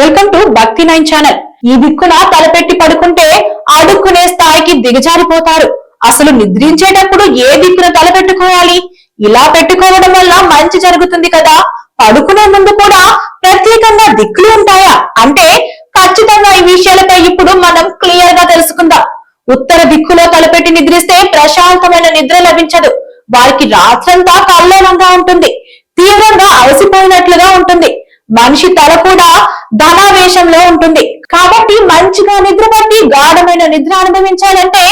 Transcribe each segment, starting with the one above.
Welcome to Bhakti nine channel ఈ దిక్కున తలపెట్టి పడుకుంటే అడుక్కునే స్థాయికి దిగజారిపోతారు. అసలు నిద్రించేటప్పుడు ఏ దిక్కున తలపెట్టుకోవాలి ఇలా పెట్టుకోవడం వల్ల మంచి జరుగుతుంది కదా? పడుకునే ముందు కూడా ప్రత్యేకంగా దిక్కులు ఉంటాయా? అంటే ఖచ్చితంగా ఈ విషయాలపై ఇప్పుడు మనం క్లియర్గా తెలుసుకుందాం. ఉత్తర దిక్కులో తలపెట్టి నిద్రిస్తే ప్రశాంతమైన నిద్ర లభించదు. వారికి రాత్రంతా కల్లోలంగా ఉంటుంది. తీవ్రంగా అలసిపోయినట్లుగా ఉంటుంది. మనిషి తల కూడా ధనావేశంలో ఉంటుంది. కాబట్టి మంచిగా నిద్రపట్టి గాఢమైన నిద్ర అనుభవించాలంటే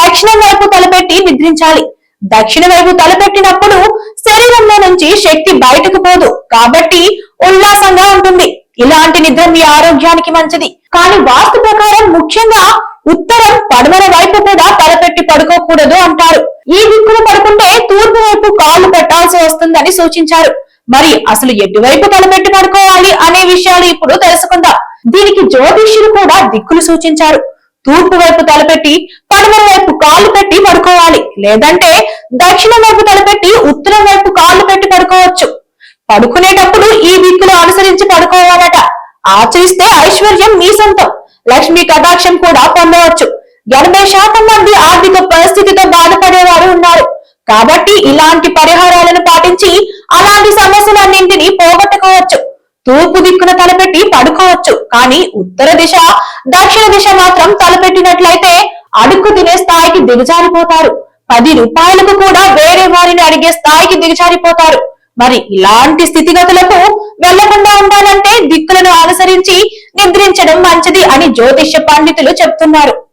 దక్షిణం వైపు తలపెట్టి నిద్రించాలి. దక్షిణ వైపు తలపెట్టినప్పుడు శరీరంలో నుంచి శక్తి బయటకు పోదు. కాబట్టి ఉల్లాసంగా ఉంటుంది. ఇలాంటి నిద్ర మీ ఆరోగ్యానికి మంచిది. కానీ వాస్తు ప్రకారం ముఖ్యంగా ఉత్తరం పడమర వైపు కూడా తలపెట్టి పడుకోకూడదు అంటారు. ఈ దిక్కును పడుకుంటే తూర్పు వైపు కాళ్ళు పెట్టాల్సి వస్తుందని సూచించారు. మరి అసలు ఎటువైపు తలపెట్టి పడుకోవాలి అనే విషయాలు ఇప్పుడు తెలుసుకుందాం. దీనికి జ్యోతిష్యులు కూడా దిక్కులు సూచించారు. తూర్పు వైపు తలపెట్టి పడమర వైపు కాళ్ళు పెట్టి పడుకోవాలి. లేదంటే దక్షిణం వైపు తలపెట్టి ఉత్తరం వైపు కాళ్ళు పెట్టి పడుకోవచ్చు. పడుకునేటప్పుడు ఈ దిక్కులు అనుసరించి పడుకోవాలట. ఆచరిస్తే ఐశ్వర్యం మీ సొంతం. లక్ష్మీ కటాక్షం కూడా పొందవచ్చు. ఎనభై శాతం మంది ఆర్థిక పరిస్థితితో బాధపడేవారు ఉన్నారు. కాబట్టి ఇలాంటి పరిహారం అలాంటి సమస్యలన్నింటినీ పోగొట్టుకోవచ్చు. తూర్పు దిక్కున తలపెట్టి పడుకోవచ్చు. కానీ ఉత్తర దిశ దక్షిణ దిశ మాత్రం తలపెట్టినట్లయితే అడుక్కు తినే స్థాయికి దిగజారిపోతారు. పది రూపాయలకు కూడా వేరే వారిని అడిగే స్థాయికి దిగజారిపోతారు. మరి ఇలాంటి స్థితిగతులకు వెళ్ళకుండా ఉండాలంటే దిక్కులను అనుసరించి నిద్రించడం మంచిది అని జ్యోతిష్య పండితులు చెప్తున్నారు.